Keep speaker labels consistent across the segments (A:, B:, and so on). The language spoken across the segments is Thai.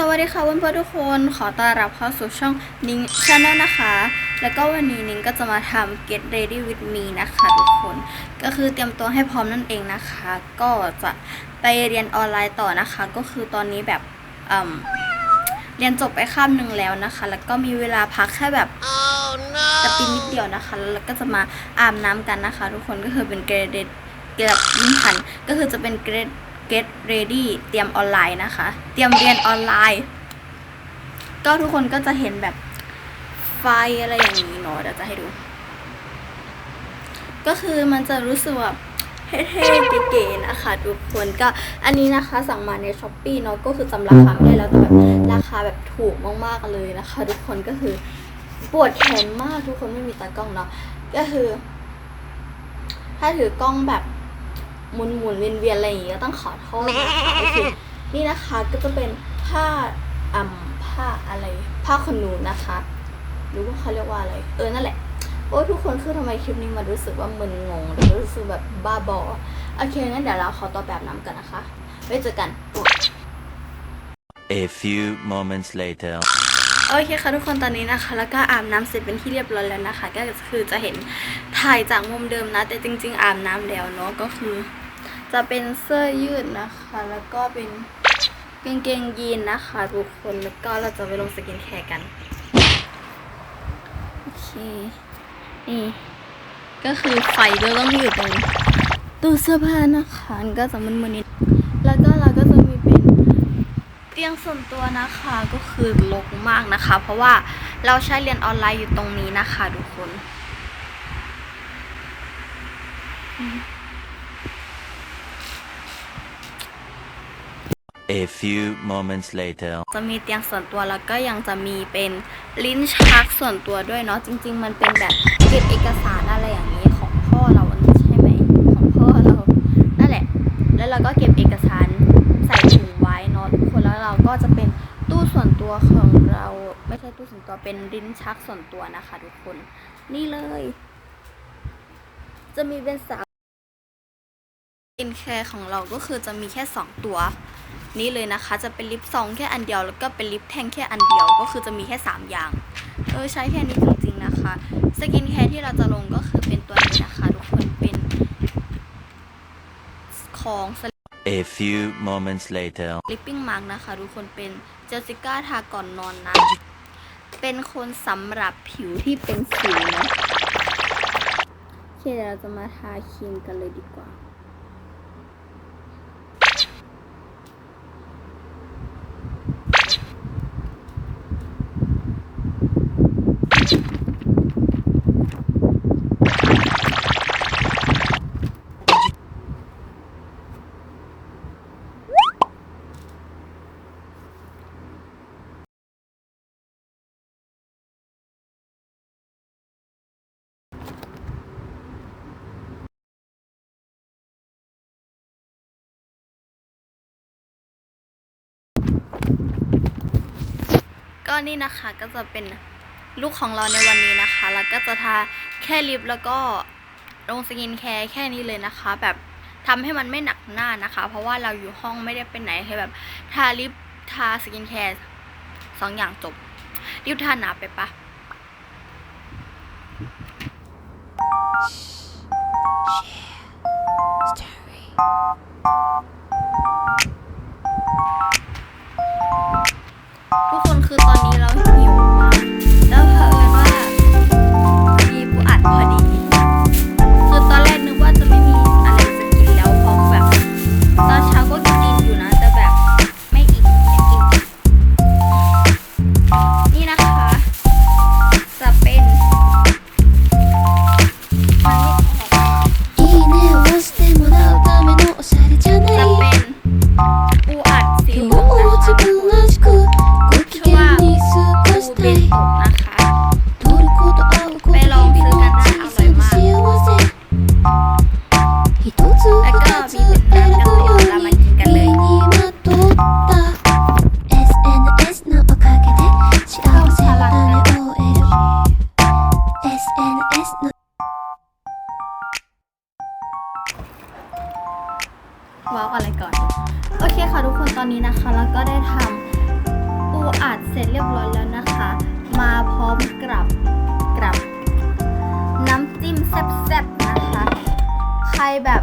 A: สวัสดีค่ะเพื่อนๆทุกคนขอต้อนรับเข้าสู่ช่องนิงชาแนลนะคะ แล้วก็วันนี้นิงก็จะมาทำ Get Ready with me นะคะทุกคน ก็คือเตรียมตัวให้พร้อมนั่นเองนะคะ ก็จะไปเรียนออนไลน์ต่อนะคะ ก็คือตอนนี้แบบเรียนจบไปข้ามหนึ่งแล้วนะคะ แล้วก็มีเวลาพักแค่แบบแต่ปีนิดเดียวนะคะ แล้วก็จะมาอาบน้ำกันนะคะ ทุกคนก็คือเป็น Get Ready เกี่ยวกับยิ่งพันก็คือจะเป็น Get Get Ready เตรียมออนไลน์นะคะ เตรียมเรียนออนไลน์ ก็ทุกคนก็จะเห็นแบบไฟอะไรอย่างนี้เนาะเดี๋ยวจะให้ดู ก็คือมันจะรู้สึกแบบเท่ๆเก๋ๆนะคะทุกคนก็อันนี้นะคะสั่งมาในช้อปปีเนาะก็คือจำราคาไม่ได้แล้วแต่แบบราคาแบบถูกมากๆเลยนะคะ ทุกคนก็คือปวดแขนมากทุกคนไม่มีตากล้องเนาะก็คือ ถ้าถือกล้องแบบ หมุนหมุนๆเวียนเวียนๆอะไรอย่างงี้ก็ต้องขอโทษนะคะโอเคนี่นะคะก็จะเป็นผ้าอ่ำผ้าอะไร ผ้าขนหนูนะคะหรือว่าเขาเรียกว่าอะไร เออนั่นแหละโอ้ยทุกคนคือทำไมคลิปนี้มันรู้สึกว่ามึนงงหรือรู้สึกแบบบ้าบอโอเคงั้นเดี๋ยวเราขอตัวแบบน้ำกันนะคะไว้เจอกัน
B: A few moments later.
A: โอเคค่ะทุกคนตอนนี้นะคะ แล้วก็อาบน้ำเสร็จเป็นที่เรียบร้อยแล้วนะคะ ก็คือจะเห็น ถ่ายจากมุมเดิมนะ แต่จริง ๆอาบน้ำแล้วเนาะก็คือ จะเป็นเสื้อยืดนะคะ แล้วก็เป็นกางเกงยีนนะคะทุกคนแล้วก็เราจะไปลงสกินแคร์กันโอเคนี่ก็คือไฟก็ต้องอยู่ตรงตู้เสื้อผ้านะคะมันก็จะมึนๆนิดแล้วก็เราก็จะมีเป็นเตียงส่วนตัวนะคะก็คือรกมากนะคะ เพราะว่าเราใช้เรียนออนไลน์อยู่ตรงนี้นะคะทุกคน
B: A few moments later.
A: จะมีเตียงส่วนตัวแล้วก็ยังจะมีเป็นลิ้นชักส่วนตัวด้วยเนาะจริง ๆ มันเป็นแบบเก็บเอกสารอะไรอย่างนี้ของพ่อเราอันนี้ใช่ไหมของพ่อเรานั่นแหละ แล้วเราก็เก็บเอกสารใส่ถุงไว้เนาะทุกคนแล้วเราก็จะเป็นตู้ส่วนตัวของเราไม่ใช่ตู้ส่วนตัวเป็นลิ้นชักส่วนตัวนะคะ ทุกคน นี่เลย จะมีเป็นสา มสกินแคร์ของเราก็คือจะมีแค่สองตัว นี่เลยนะคะ จะเป็นลิปซองแค่อันเดียว แล้วก็เป็นลิปแท่งแค่อันเดียว ก็คือจะมีแค่ 3 อย่าง เออใช้แค่นี้จริงๆนะคะ สกินแคร์ที่เราจะลงก็คือเป็นตัวนี้นะคะ ทุกคนเป็นของ
B: A few moments later.
A: ลิปปิ้งมาร์กนะคะ ทุกคนเป็นเจลซิก้าทาก่อนนอนนะ เป็นคนสำหรับผิวที่เป็นสิวนะโอเคเดี๋ยวเราจะมาทาครีมกันเลยดีกว่า ก็นี่นะคะก็จะเป็นลูกของเราในวันนี้นะคะ แล้วก็จะทาแค่ลิปแล้วก็ลงสกินแคร์แค่นี้เลยนะคะ แบบทำให้มันไม่หนักหน้านะคะ เพราะว่าเราอยู่ห้องไม่ได้ไปไหนแค่แบบทาลิปทาสกินแคร์สองอย่างจบลิปทาหนาไปปะทุ ว้าวอะไรก่อน โอเคค่ะทุกคนตอนนี้นะคะ แล้วก็ได้
C: ทำ
A: ปูอัดเส
C: ร็จ
A: เรียบร้อยแล้วนะคะ มาพร้อมกับกับ น้ำจิ้มแซ่บๆนะคะ ใครแบบ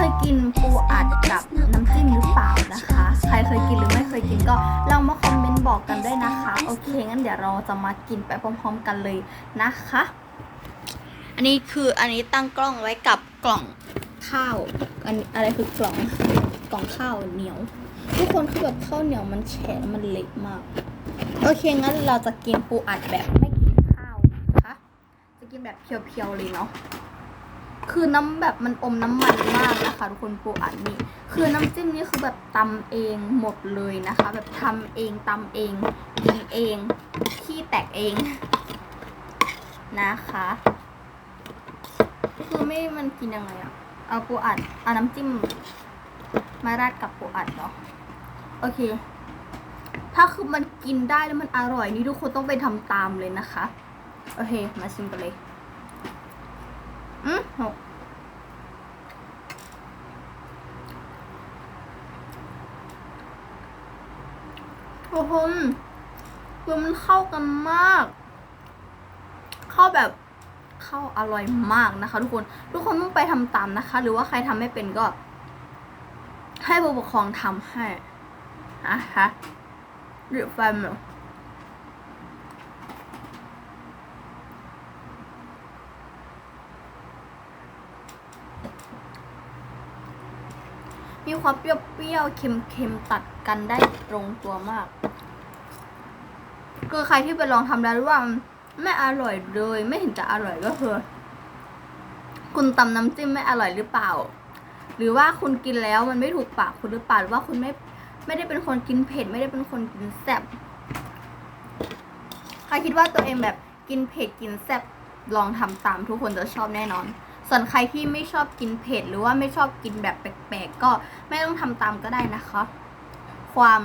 A: เคยกินปูอัดกับน้ำจิ้มหรือเปล่านะคะ ใครเคยกินหรือไม่เคยกินก็ลองมาคอมเมนต์บอกกันด้วยนะคะ โอเคงั้นเดี๋ยวเราจะมากินไปพร้อมๆกันเลยนะคะ อันนี้คืออันนี้ตั้งกล้องไว้กับกล่องข้าวอันอะไรคือกล่องกล่องข้าวเหนียว ทุกคนคือแบบข้าวเหนียวมันแฉะมันเละมาก โอเคงั้นเราจะกินปูอัดแบบไม่กินข้าวนะคะ จะกินแบบเพียวๆเลยเนาะ คือน้ำแบบมันอมน้ำมันมากนะคะทุกคนปูอัดนี่คือน้ำจิ้มนี่คือแบบตำเองหมดเลยนะคะ แบบทำเองตำเองกินเองขี้แตกเองนะคะ คือไม่มันกินยังไงอะเอาปูอัดเอาน้ำจิ้มมาราดกับปูอัดเนาะโอเค ถ้าคือมันกินได้แล้วมันอร่อยนี่ทุกคนต้องไปทำตามเลยนะคะ โอเค มาชิมกันเลย อืมหกทุกคนคือมันเข้ากันมาก เข้าแบบเข้าอร่อยมากนะคะ ทุกคน ทุกคนต้องไปทำตามนะคะ หรือว่าใครทำไม่เป็นก็ ให้ผู้ปกครองทำให้นะคะหรือแฟนเหรอ ความเปรี้ยวๆ เค็มๆ ตัดกันได้ตรงตัวมาก คือใครที่ไปลองทำแล้วว่าไม่อร่อยเลย ไม่เห็นจะอร่อยก็คือ คุณตำน้ำจิ้มไม่อร่อยหรือเปล่า หรือว่าคุณกินแล้วมันไม่ถูกปากคุณหรือเปล่าหรือว่าคุณไม่ไม่ได้เป็นคนกินเผ็ด ไม่ได้เป็นคนกินแซ่บใครคิดว่าตัวเองแบบกินเผ็ดกินแซ่บลองทำตามทุกคนจะชอบแน่นอน ส่วนใครที่ไม่ชอบกินเผ็ดหรือว่าไม่ชอบกินแบบแปลกๆ ก็ไม่ต้องทำตามก็ได้นะคะ ความ